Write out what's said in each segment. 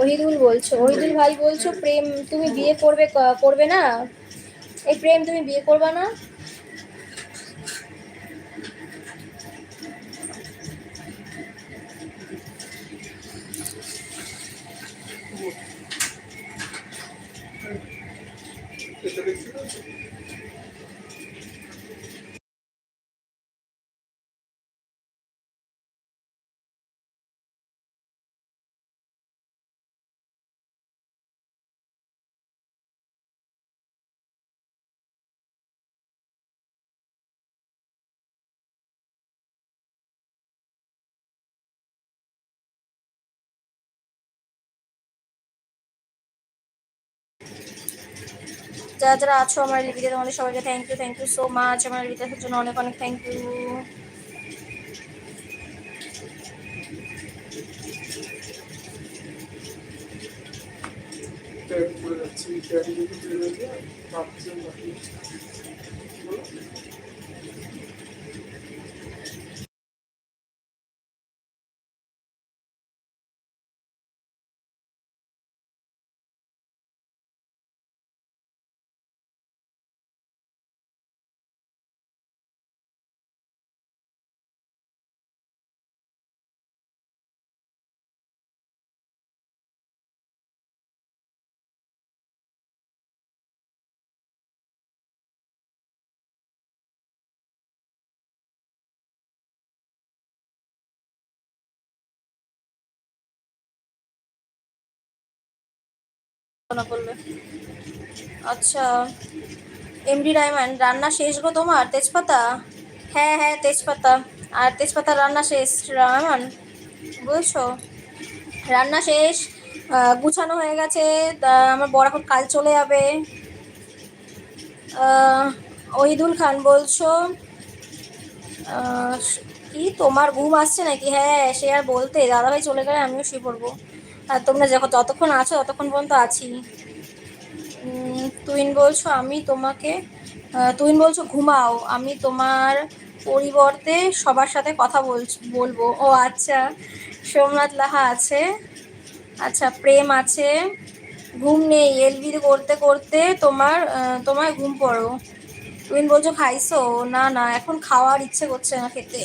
ওহিদুল বলছো, ওহিদুল ভাই বলছো, প্রেম তুমি বিয়ে করবে করবে না? এই প্রেম তুমি বিয়ে করবে না। যারা যারা আছো আমার রিভিতে তোমাদের সবাইকে thank you thank you so much আমার রিভিতে জন্য অনেক অনেক থ্যাংক ইউ না করলে। আচ্ছা এমডি ডায়মন্ড রান্না শেষ গো তোমার? তেজপাতা? হ্যাঁ হ্যাঁ তেজপাতা। আর তেজপাতা রান্না শেষ রায়মান বুঝছ? রান্না শেষ গুছানো হয়ে গেছে আমার বড় এখন কাল চলে যাবে। ওহিদুল খান বলছো? কি তোমার ঘুম আসছে নাকি? হ্যাঁ সে আর বলতে, দাদাভাই চলে গেলে আমিও শুয়ে পড়ব। আর তোমরা যখন যতক্ষণ আছো ততক্ষণ পর্যন্ত আছি। তুইন বলছো আমি তোমাকে তুইন বলছো ঘুমাও, আমি তোমার পরিবর্তে সবার সাথে কথা বলছ, বলব। ও আচ্ছা। সোমনাথ লাহা আছে। আচ্ছা প্রেম আছে। ঘুম নেই। এলবি করতে করতে তোমার তোমার ঘুম পড়ো। তুইন বলছো খাইছো? না না, এখন খাওয়ার ইচ্ছে করছে না খেতে।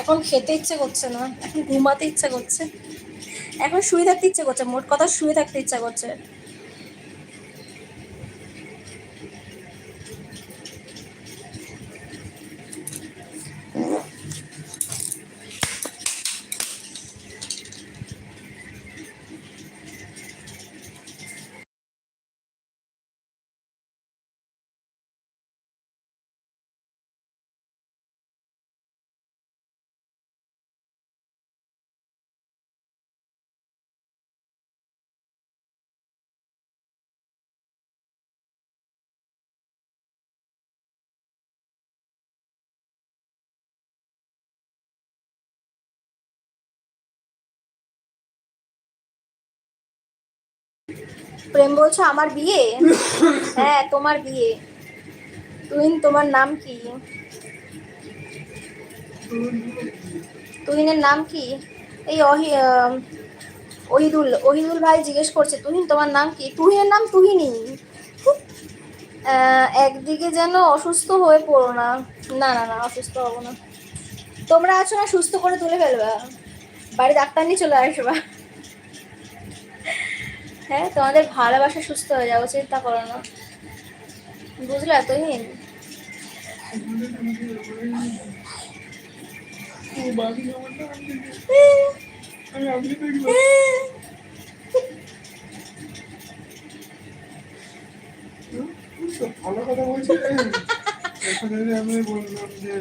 এখন খেতে ইচ্ছে করছে না। এখন ঘুমাতে ইচ্ছে করছে। এখন শুয়ে থাকতে ইচ্ছে করছে মোট কথা শুয়ে থাকতে ইচ্ছা করছে। প্রেম বলছো আমার বিয়ে? হ্যাঁ তোমার বিয়ে। তুহিন, তোমার নাম কি? তুহিনের নাম কি? এই অহি ওহিদুল ওহিদুল ভাই জিজ্ঞেস করছে, তুহিন, তোমার নাম কি? তুহিনের নাম তুহিনী একদিকে যেন অসুস্থ হয়ে পড়ো না। না না না, অসুস্থ হব না। তোমরা আছো না, সুস্থ করে তুলে ফেলবা। বাড়ি ডাক্তার নিয়ে চলে আসবা। হ্যাঁ তোমাদের ভালোবাসা সুস্থ হয়ে যাও চিন্তা করো না। বুঝলা তুহিন ভালো কথা বলছি আমি বললাম যে